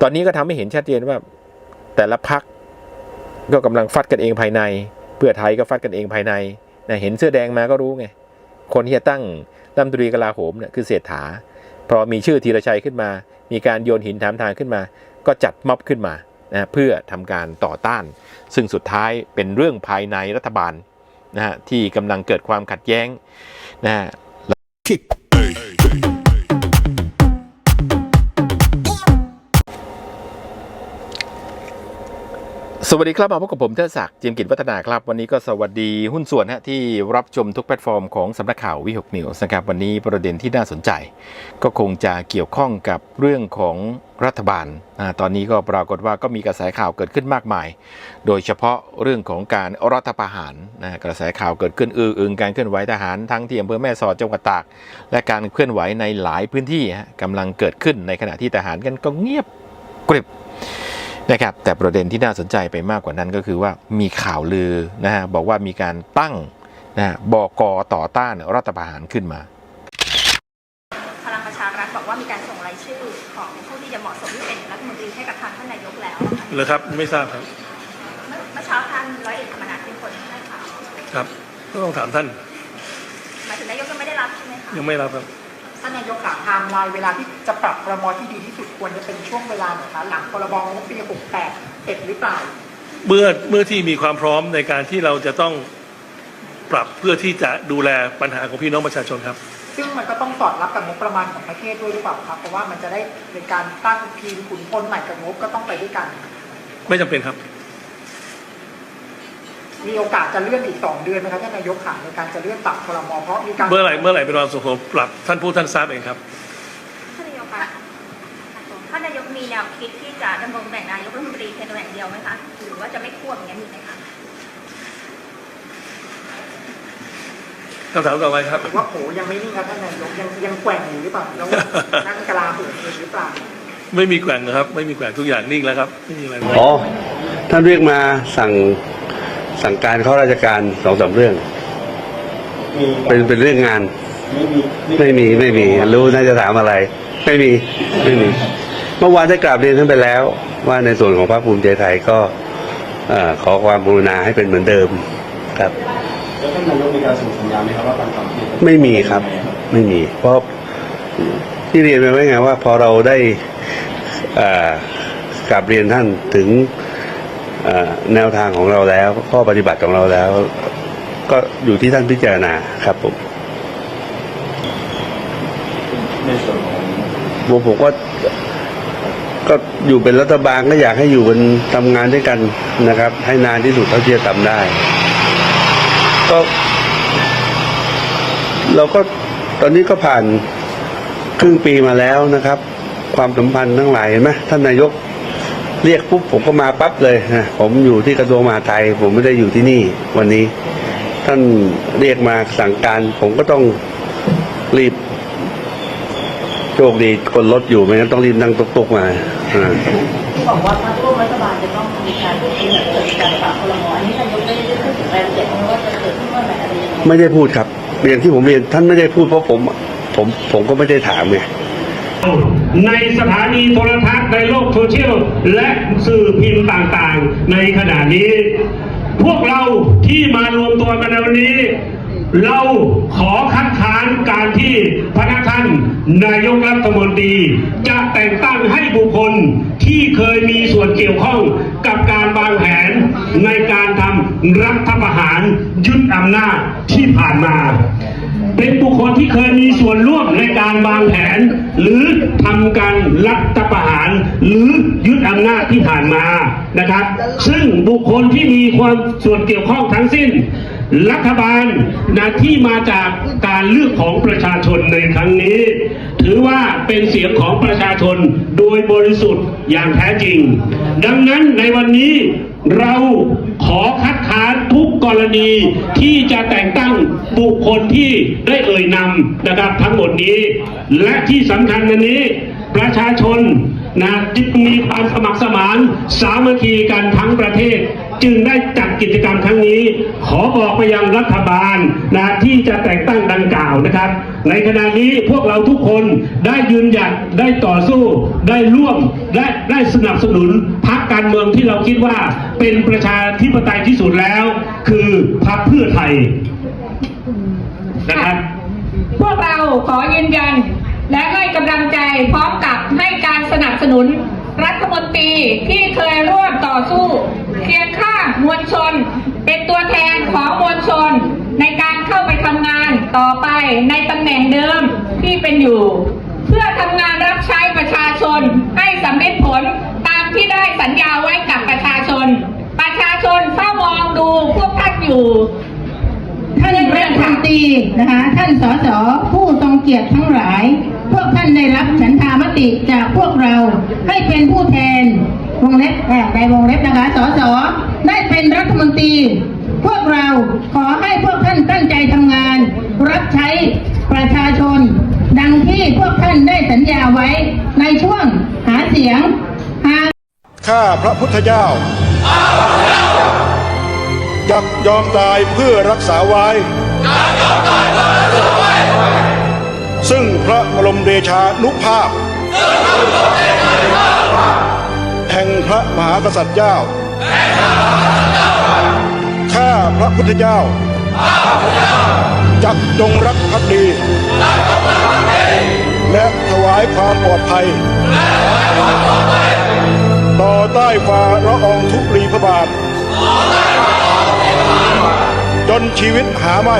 ตอนนี้ก็ทำให้เห็นชัดเจนว่า แต่ละพักก็กำลังฟัดกันเองภายใน เพื่อไทยก็ฟัดกันเองภายในนะเห็นเสื้อแดงมาก็รู้ไง คนที่จะตั้งรัฐมนตรีกลาโหมเนี่ยคือเศรษฐา พอมีชื่อธีรชัยขึ้นมา มีการโยนหินถามทางขึ้นมา ก็จัดม็อบขึ้นมานะเพื่อทำการต่อต้าน ซึ่งสุดท้ายเป็นเรื่องภายในรัฐบาลนะฮะที่กำลังเกิดความขัดแย้งนะฮะ สวัสดีครับมาพบกับผมเทศศักดิ์จียมกิจวัฒนาครับ วันนี้ก็สวัสดีหุ้นส่วนฮะที่รับชมทุกแพลตฟอร์มของสำนักข่าววิหกนิวส์นะครับวันนี้ประเด็นที่น่าสนใจ ก็คงจะเกี่ยวข้องกับเรื่องของรัฐบาลตอนนี้ก็ปรากฏว่าก็มีกระแสข่าวเกิดขึ้นมากมาย โดยเฉพาะเรื่องของการรัฐประหารนะกระแสข่าวเกิดขึ้นอื้ออึงการเคลื่อนไหวทหารทั้งที่อำเภอแม่สอดจังหวัดตาก และการเคลื่อนไหวในหลายพื้นที่ฮะกำลังเกิดขึ้นในขณะที่ทหารกันก็เงียบกริบ นะครับแต่ประเด็นที่น่าสนใจไปมากกว่านั้นก็คือว่ามีข่าวลือนะฮะบอกว่ามีการตั้งนะฮะบกต่อต้านรัฐประหารขึ้นมา พลังประชารัฐบอกว่ามีการส่งรายชื่อของผู้ที่จะเหมาะสมที่เป็นรัฐมนตรีให้กับทางท่านนายกแล้วอะค่ะเหรอครับไม่ทราบครับเมื่อเมื่อเช้าท่านร้อยเอกธรรมนัฐเป็นคนให้ข่าวครับก็ต้องถามท่านหมายถึงนายกยังไม่ได้รับใช่ไหมคะยังไม่รับครับ ท่านนายกขาไทม์ไลน์เวลาที่จะปรับพรมที่ดีที่สุดควรจะเป็นช่วงเวลาไหนคะหลังพรบงบปี68เสร็จหรือเปล่าเมื่อเมื่อที่มีความพร้อมในการที่เราจะต้องปรับเพื่อที่จะดูแลปัญหาของพี่น้องประชาชนครับ ซึ่งมันก็ต้องสอดรับกับงบประมาณของประเทศด้วยหรือเปล่าครับเพราะว่ามันจะได้เป็นการตั้งทีมขุนพลใหม่กับงบก็ต้องไปด้วยกัน ไม่จำเป็นครับ มีโอกาสจะเลื่อนอีก 2 เดือนไหมครับท่านนายกขาในการจะเลื่อนปรับพรมเพราะมีการเมื่อไหร่เมื่อไหร่เป็นวันสมควรปรับท่านผู้ท่านทราบเองครับท่านนายกคะท่านนายกมีแนวคิดที่จะดำรงตำแหน่งนายกรัฐมนตรีเพียงตำแหน่งเดียวไหมคะหรือว่าจะไม่ควบอย่างนี้ยมีไหมคะคำถามต่อไปครับหรือว่าโผยังไม่นิ่งครับท่านนายกยังยังแกว่งอยู่หรือเปล่าแล้วนั่งกลาโหมเองหรือเปล่าไม่มีแกว่งนะครับ ไม่มีแกว่งทุกอย่างนิ่งแล้วครับไม่มีอะไรเลยอ๋อท่านเรียกมาสั่ง สั่งการเข้าราชการสองสามเรื่องเป็นเป็นเรื่องงานไม่มีไม่มี รู้น่าจะถามอะไร ไม่มีไม่มี เมื่อวานได้กราบเรียนท่านไปแล้ว ว่าในส่วนของพรรคภูมิใจไทยก็เอ่อขอความกรุณาให้เป็นเหมือนเดิมครับแล้วท่านนายกมีการส่งสัญญาณไหมครับว่าการทำที่ไม่มีครับ ไม่มี เพราะที่เรียนไปไว้ไงว่า พอเราได้เอ่อกลับเรียนท่านถึงเอ่อ แนวทางของเราแล้วข้อปฏิบัติของเราแล้ว ก็อยู่ที่ท่านพิจารณาครับผมในส่วนของผมผมก็ก็อยู่เป็นรัฐบาลก็อยากให้อยู่กันทำงานด้วยกันนะครับ ให้นานที่สุดเท่าที่จะทำได้ ก็ เราก็ตอนนี้ก็ผ่านครึ่งปีมาแล้วนะครับ ความสัมพันธ์ทั้งหลายเห็นไหมท่านนายก เรียกปุ๊บผมก็มาปั๊บเลยนะผมอยู่ที่กระทรวงมหาดไทย ผมไม่ได้อยู่ที่นี่วันนี้ ท่านเรียกมาสั่งการ ผมก็ต้องรีบ โชคดีคนรถอยู่ไม่งั้นต้องรีบนั่งตุกๆมาอ่าที่บอกว่าถ้าร่วมรัฐบาลจะต้องมีการพูดคุยเกิดการปรับครมอันนี้นายกไม่ได้พูดถึงรายละเอียดว่าจะเกิดขึ้นเมื่อไหร่อะไรยังไงไม่ได้พูดครับเรียนที่ผมเรียนท่านไม่ได้พูดเพราะผม ผมผมก็ไม่ได้ถามไงในสถานีโทรทัศน์ในโลกโซเชียลและสื่อพิมพ์ต่างๆ ในขณะนี้ พวกเราที่มารวมตัวกันในวันนี้ เราขอคัดค้านการที่พระท่านนายกรัฐมนตรี จะแต่งตั้งให้บุคคลที่เคยมีส่วนเกี่ยวข้องกับการวางแผนในการทำรัฐประหารยึดอำนาจที่ผ่านมา เป็นบุคคลที่เคยมีส่วนร่วมในการวางแผน หรือทำการรัฐประหาร หรือยึดอำนาจที่ผ่านมานะครับ ซึ่งบุคคลที่มีความส่วนเกี่ยวข้องทั้งสิ้น รัฐบาลนะที่มาจากการเลือกของประชาชนในครั้งนี้ ถือว่าเป็นเสียงของประชาชนโดยบริสุทธิ์อย่างแท้จริง ดังนั้นในวันนี้เรา ขอคัดค้านทุกกรณีที่จะแต่งตั้งบุคคลที่ได้เอ่ยนำนะครับทั้งหมดนี้ และที่สำคัญอันนี้ประชาชน นะจึงมีความสมัครสมานสามัคคีกันทั้งประเทศ จึงได้จัดกิจกรรมครั้งนี้ ขอบอกไปยังรัฐบาลนะที่จะแต่งตั้งดังกล่าวนะครับ ในขณะนี้พวกเราทุกคนได้ยืนหยัดได้ต่อสู้ ได้ร่วมและได้สนับสนุนพรรคการเมืองที่เราคิดว่าเป็นประชาธิปไตยที่สุดแล้ว คือพรรคเพื่อไทยนะครับพวกเราขอยืนยัน และให้กำลังใจพร้อมกับให้การสนับสนุนรัฐมนตรีที่เคยร่วมต่อสู้เคียงข้างมวลชน เป็นตัวแทนของมวลชน ในการเข้าไปทำงานต่อไปในตำแหน่งเดิมที่เป็นอยู่ เพื่อทำงานรับใช้ประชาชนให้สำเร็จผลตามที่ได้สัญญาไว้กับประชาชน ประชาชนเฝ้ามองดูพวกท่านอยู่ท่านรัฐมนตรีนะคะ ท่านสสผู้ทรงเกียรติทั้งหลาย ท่านได้รับฉันทามติจากพวกเราให้เป็นผู้แทนวงเล็บแอบในวงเล็บนะคะสสได้เป็นรัฐมนตรี พวกเราขอให้พวกท่านตั้งใจทำงาน รับใช้ประชาชน ดังที่พวกท่านได้สัญญาไว้ในช่วงหาเสียงหาข้าพระพุทธเจ้าจักยอมตายเพื่อรักษาไว้ ซึ่งพระบรมเดชานุภาพ แห่งพระมหากษัตริย์เจ้า ข้าพระพุทธเจ้า จักจงรักภักดี และถวายความปลอดภัย ต่อใต้ฝ่าละอองทุลีพระบาท จนชีวิตหาไม่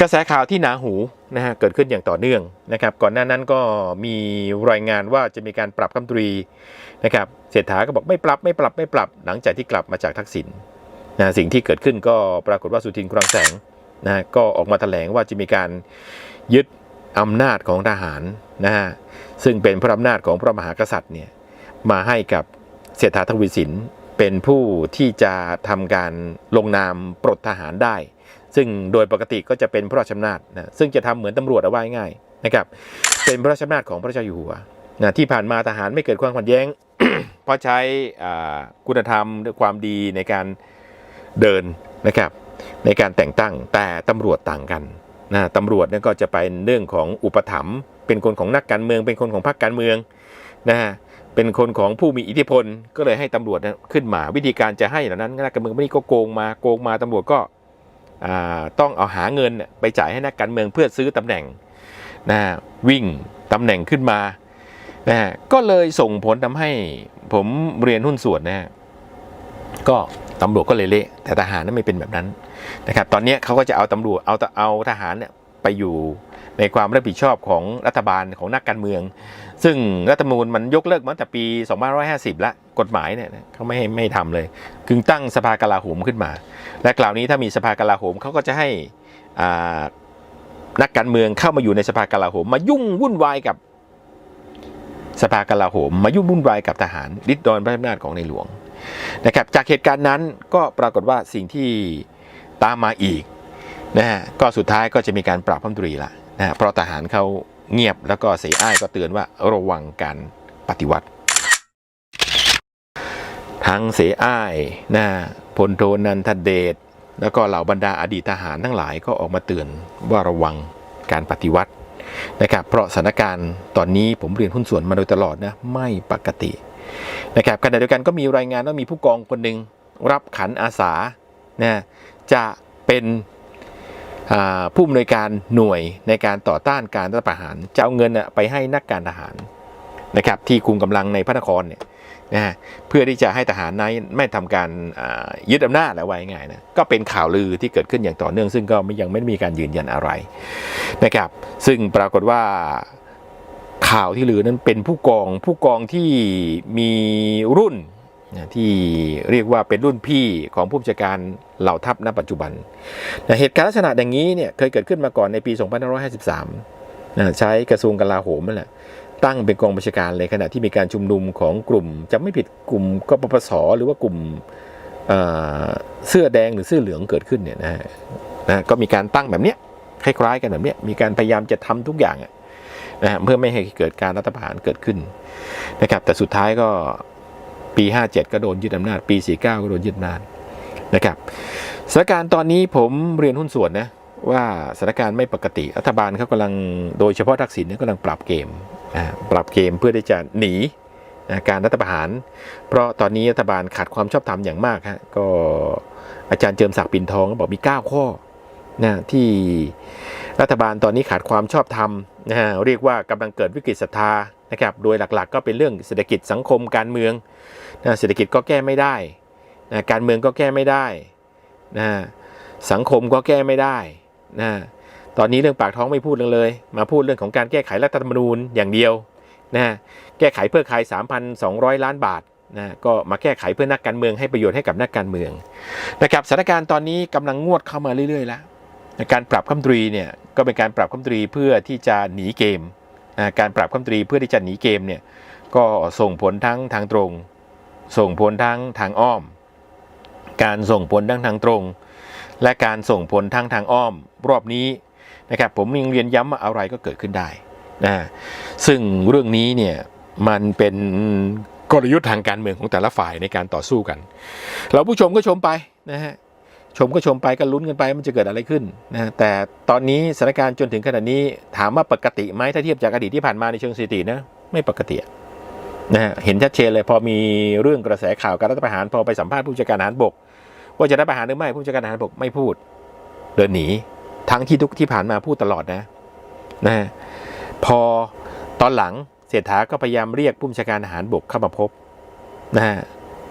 กระแสข่าวที่หนาหูนะฮะเกิดขึ้นอย่างต่อเนื่องนะครับ ก่อนหน้านั้นก็มีรายงานว่าจะมีการปรับคำตรีนะครับเศรษฐาก็บอกไม่ปรับไม่ปรับไม่ปรับหลังจากที่กลับมาจากทักษิณนะสิ่งที่เกิดขึ้นก็ปรากฏว่าสุทินคลังแสงนะก็ออกมาแถลงว่าจะมีการยึดอำนาจของทหารนะฮะซึ่งเป็นพระอำนาจของพระมหากษัตริย์เนี่ยมาให้กับเศรษฐาทวีสินเป็นผู้ที่จะทำการลงนามปลดทหารได้ ซึ่งโดยปกติก็จะเป็นพระราชอำนาจนะซึ่งจะทำเหมือนตำรวจเอาไว้ง่ายนะครับ เป็นพระราชอำนาจของพระเจ้าอยู่หัวนะที่ผ่านมาทหารไม่เกิดความขัดแย้ง เพราะใช้คุณธรรมด้วยความดีในการเดินนะครับในการแต่งตั้งแต่ตำรวจต่างกันนะตำรวจเนี่ยก็จะเป็นเรื่องของอุปถัมภ์เป็นคนของนักการเมือง เป็นคนของพรรคการเมืองนะฮะเป็นคนของผู้มีอิทธิพล ก็เลยให้ตำรวจขึ้นมาวิธีการจะให้เหล่านั้นนักการเมืองไม่นี่ก็โกงมาโกงมาตำรวจก็ ต้องเอาหาเงินไปจ่ายให้นักการเมืองเพื่อซื้อตำแหน่งนะวิ่งตำแหน่งขึ้นมานะก็เลยส่งผลทำให้ผมเรียนหุ้นส่วนนะก็ตำรวจก็เลยเละแต่ทหารนั้นไม่เป็นแบบนั้นนะครับตอนนี้เขาก็จะเอาตำรวจเอาเอาทหารเนี่ยไปอยู่ในความรับผิดชอบของรัฐบาลของนักการเมือง ซึ่งรัฐมนูญมันยกเลิกมาตั้งแต่ปี 2550 แล้ว กฎหมายเนี่ยเขาไม่ให้ไม่ทำเลยจึงตั้งสภากลาโหมขึ้นมา และกล่าวนี้ถ้ามีสภากลาโหมเขาก็จะให้นักการเมืองเข้ามาอยู่ในสภากลาโหม มายุ่งวุ่นวายกับสภากลาโหม มายุ่งวุ่นวายกับทหารริดรอนพระอำนาจของในหลวงนะครับจากเหตุการณ์นั้นก็ปรากฏว่าสิ่งที่ตามมาอีกนะฮะก็สุดท้ายก็จะมีการปราบพัมตรีละนะฮะเพราะทหารเขาเงียบแล้วก็เสียอ้ายก็เตือนว่าระวังการปฏิวัติ ทั้งเสอ้ายนะพลโทนันทเดชแล้วก็เหล่าบรรดาอดีตทหารทั้งหลายก็ออกมาเตือนว่าระวังการปฏิวัตินะครับเพราะสถานการณ์ตอนนี้ผมเรียนหุ้นส่วนมาโดยตลอดนะไม่ปกตินะครับขณะเดียวกันก็มีรายงานว่ามีผู้กองคนหนึ่งรับขันอาสานะจะเป็นผู้อำนวยการหน่วยในการต่อต้านการรัฐประหารจะเอาเงินไปให้นักการทหารนะครับที่คุมกำลังในพระนครเนี่ย นะฮะเพื่อที่จะให้ทหารนั้นไม่ทำการยึดอำนาจแล้วไว้ง่ายนะก็เป็นข่าวลือที่เกิดขึ้นอย่างต่อเนื่อง ซึ่งก็ยังไม่มีการยืนยันอะไรนะครับ ซึ่งปรากฏว่าข่าวที่ลือนั้นเป็นผู้กองผู้กองที่มีรุ่นนะที่เรียกว่าเป็นรุ่นพี่ของผู้บัญชาการเหล่าทัพณปัจจุบันนะเหตุการณ์ลักษณะอย่างนี้เนี่ยเคยเกิดขึ้นมาก่อนในปี 2553นะใช้กระทรวงกลาโหมนั่นแหละ ตั้งเป็นกองบัญชาการเลยขณะที่มีการชุมนุมของกลุ่มจะไม่ผิดกลุ่มกปปสหรือว่ากลุ่มเเสื้อแดงหรือเสื้อเหลืองเกิดขึ้นเนี่ยนะฮะนะก็มีการตั้งแบบเนี้ยคล้ายๆกันแบบเนี้ยมีการพยายามจะทำทุกอย่างนะฮะเพื่อไม่ให้เกิดการรัฐประหารเกิดขึ้นนะครับแต่สุดท้ายก็ปี 57 ก็โดนยึดอำนาจ ปี 49 ก็โดนยึดอำนาจนะครับสถานการณ์ตอนนี้ผมเรียนหุ้นส่วนนะว่าสถานการณ์ไม่ปกติรัฐบาลเขากำลังโดยเฉพาะทักษิณเนี่ยกำลังปรับเกม ปรับเกมเพื่อที่จะหนีการรัฐประหาร เพราะตอนนี้รัฐบาลขาดความชอบธรรมอย่างมากฮะก็อาจารย์เจิมศักดิ์ปินทองก็บอกมี 9 ข้อนะที่รัฐบาลตอนนี้ขาดความชอบธรรมนะฮะเรียกว่ากำลังเกิดวิกฤตศรัทธานะครับโดยหลักๆ ก็เป็นเรื่องเศรษฐกิจสังคมการเมืองนะเศรษฐกิจก็แก้ไม่ได้นะการเมืองก็แก้ไม่ได้นะสังคมก็แก้ไม่ได้นะ ตอนนี้เรื่องปากท้องไม่พูดเลย มาพูดเรื่องของการแก้ไขรัฐธรรมนูญอย่างเดียวนะแก้ไขเพื่อใคร3,200 ล้านบาทนะก็มาแก้ไขเพื่อนักการเมืองให้ประโยชน์ให้กับนักการเมืองนะครับสถานการณ์ตอนนี้กำลังงวดเข้ามาเรื่อยๆแล้วการปรับคำตรีเนี่ยก็เป็นการปรับคำตรีเพื่อที่จะหนีเกมนะการปรับคำตรีเพื่อที่จะหนีเกมเนี่ยก็ส่งผลทั้งทางตรง ส่งผลทั้งทางอ้อม การส่งผลทั้งทางตรง และการส่งผลทั้งทางอ้อม รอบนี้ นะครับผมยังเรียนย้ำว่าอะไรก็เกิดขึ้นได้นะซึ่งเรื่องนี้เนี่ยมันเป็นกลยุทธ์ทางการเมืองของแต่ละฝ่ายในการต่อสู้กัน เราผู้ชมก็ชมไปนะฮะชมก็ชมไปก็ลุ้นกันไปมันจะเกิดอะไรขึ้นนะแต่ตอนนี้สถานการณ์จนถึงขนาดนี้ถามว่าปกติไหมถ้าเทียบจากอดีตที่ผ่านมาในเชิงสถิตินะไม่ปกตินะฮะเห็นชัดเจนเลยพอมีเรื่องกระแสข่าวการรัฐประหารพอไปสัมภาษณ์ผู้จัดการทหารบก ว่าจะรัฐประหารหรือไม่ผู้จัดการทหารบกไม่พูด เดินหนี ทั้งที่ทุกที่ผ่านมาพูดตลอดนะนะพอตอนหลังเศรษฐาก็พยายามเรียกผู้บัญชาการทหารบกเข้ามาพบนะฮะ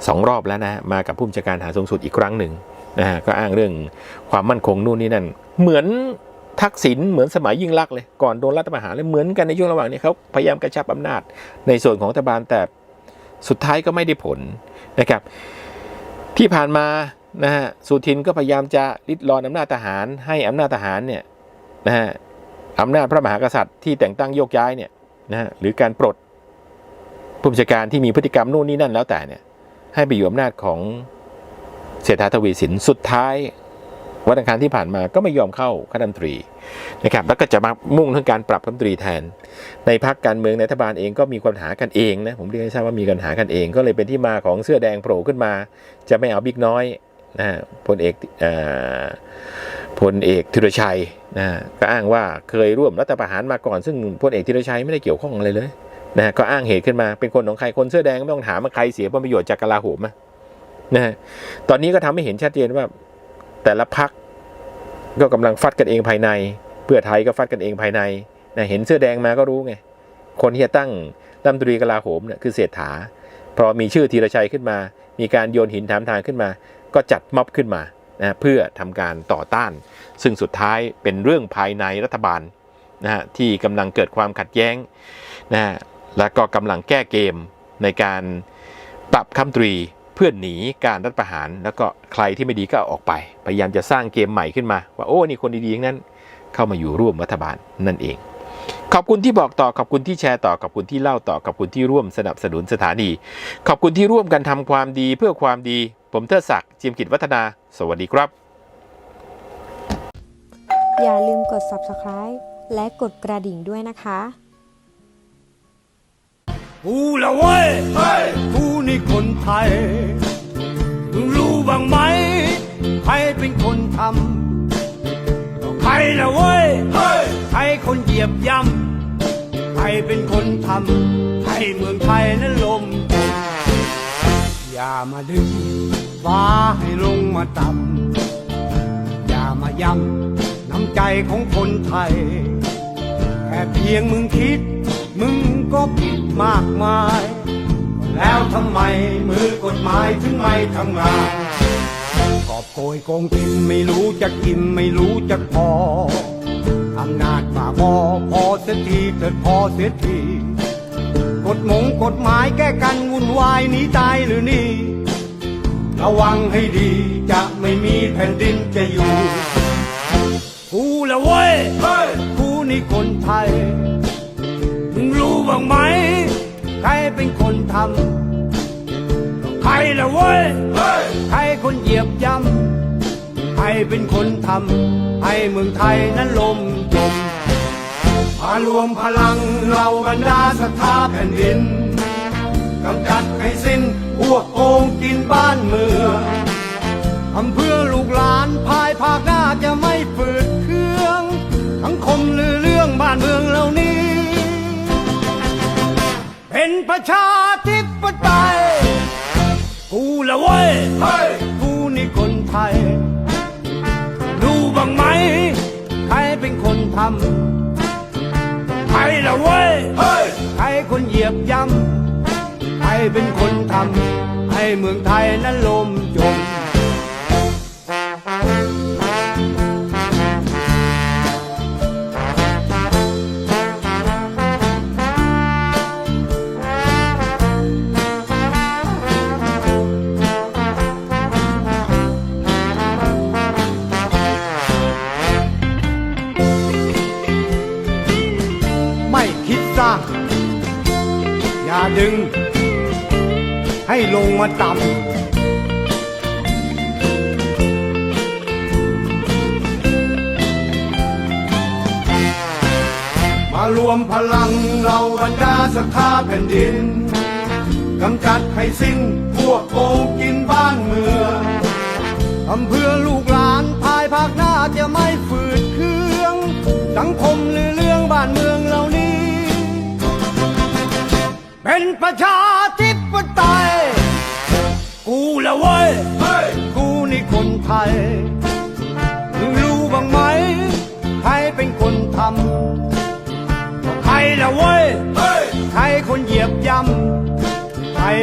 สองรอบแล้วนะมากับผู้บัญชาการทหารสูงสุดอีกครั้งหนึ่งนะฮะก็อ้างเรื่องความมั่นคงนู่นนี่นั่น เหมือนทักษิณเหมือนสมัยยิ่งลักษณ์เลยก่อนโดนรัฐประหารเลยเหมือนกันในช่วงระหว่างนี้เขาพยายามกระชับอำนาจในส่วนของรัฐบาลแต่สุดท้ายก็ไม่ได้ผลนะครับ ที่ผ่านมา นะฮะสุทินก็พยายามจะริดรอนอำนาจทหาร ให้อำนาจทหารเนี่ยนะฮะอำนาจพระมหากษัตริย์ที่แต่งตั้งโยกย้ายเนี่ยนะฮะหรือการปลดผู้บัญชาการที่มีพฤติกรรมนู่นนี่นั่นแล้วแต่เนี่ยให้ไปอยู่อำนาจของเศรษฐาทวีสินสุดท้ายวันอังคารที่ผ่านมาก็ไม่ยอมเข้าคณะรัฐมนตรีนะครับแล้วก็จะมามุ่งเรื่องการปรับคณะรัฐมนตรีแทน ในพรรคการเมืองในรัฐบาลเองก็มีปัญหากันเองนะผมเรียนให้ทราบว่ามีปัญหากันเอง ก็เลยเป็นที่มาของเสื้อแดงโผล่ขึ้นมา จะไม่เอาบิ๊กน้อย นะพลเอกพลเอกธีรชัยนะก็อ้างว่าเคยร่วมรัฐประหารมาก่อน ซึ่งพลเอกธีรชัยไม่ได้เกี่ยวข้องอะไรเลยนะก็อ้างเหตุขึ้นมาเป็นคนของใครคนเสื้อแดงไม่ต้องถามว่าใครเสียผลประโยชน์จากกลาโหมนะตอนนี้ก็ทำให้เห็นชัดเจนว่าแต่ละพักก็กำลังฟัดกันเองภายใน เพื่อไทยก็ฟัดกันเองภายในนะเห็นเสื้อแดงมาก็รู้ไงคนที่จะตั้งรัฐมนตรีกลาโหมเนี่ยคือเศรษฐาพอมีชื่อธีรชัยขึ้นมา มีการโยนหินถามทางขึ้นมา ก็จัดม็อบขึ้นมานะเพื่อทำการต่อต้าน ซึ่งสุดท้ายเป็นเรื่องภายในรัฐบาลนะฮะที่กำลังเกิดความขัดแย้งนะฮะแล้วก็กำลังแก้เกมในการปรับคำตรีเพื่อหนีการรัฐประหาร แล้วก็ใครที่ไม่ดีก็ออกไป พยายามจะสร้างเกมใหม่ขึ้นมา ว่าโอ้นี่คนดีๆงนั้นเข้ามาอยู่ร่วมรัฐบาลนั่นเอง ขอบคุณที่บอกต่อขอบคุณที่แชร์ต่อขอบคุณที่เล่าต่อขอบคุณที่ร่วมสนับสนุนสถานี ขอบคุณที่ร่วมกันทำความดีเพื่อความดี ผมเทิดศักดิ์จิมกิจวัฒนา สวัสดีครับ อย่าลืมกด subscribe และกดกระดิ่งด้วยนะคะกูละเว้ยกูนี่คนไทยมึงรู้บ้างไหม ใครเป็นคนทำใครละเว้ยใครคนเหยียบย่ำใครเป็นคนทำให้เมืองไทยนั้นลม อย่ามาดึง ฟ้าให้ลงมาต่ำอย่ามาย้ำน้ำใจของคนไทย แค่เพียงมึงคิด มึงก็ผิดมากมาย แล้วทำไมมือกฎหมายถึงไม่ทำงานกอบโกยโกงกินไม่รู้จะกินไม่รู้จะพออำนาจป่าบอพอเสียทีเถิดพอเสียทีกฎหมงกฎหมายแก้กันวุ่นวายหนีตายหรือนี่ ระวังให้ดีจะไม่มีแผ่นดินจะอยู่กูละเว้ยกูนี่คนไทย มึงรู้บ้างไหม ใครเป็นคนทำใครละเว้ยใครคนเหยียบย่ำใครรเป็นคนทำให้เมืองไทยนั้นลมจมมารวมพลังเราบรรดาศรัทธาแผ่นดินกำจัดให้สิ้น พวกโกงกินบ้านเมืองอำเพื่อลูกหลานภายภาคหน้าจะไม่ฝืดเคืองสังคมลือเรื่องบ้านเมืองเหล่านี้ เป็นประชาธิปไตยกูละเว้ยกูนี่คนไทย รู้บ้างไหม ใครเป็นคนทำใครละเว้ยใครคนเหยียบย่ำ เป็นคนทำให้เมืองไทยนั้นลมจม ให้ลงมาต่ำมารวมพลังเราบรรดาศรัทธาแผ่นดินกำจัดให้สิ้นพวกโกงกิน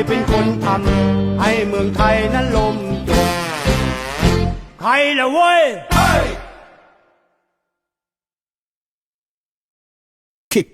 เป็นคนทำให้เมืองไทยนั้นลมจมใครละเว้ย kick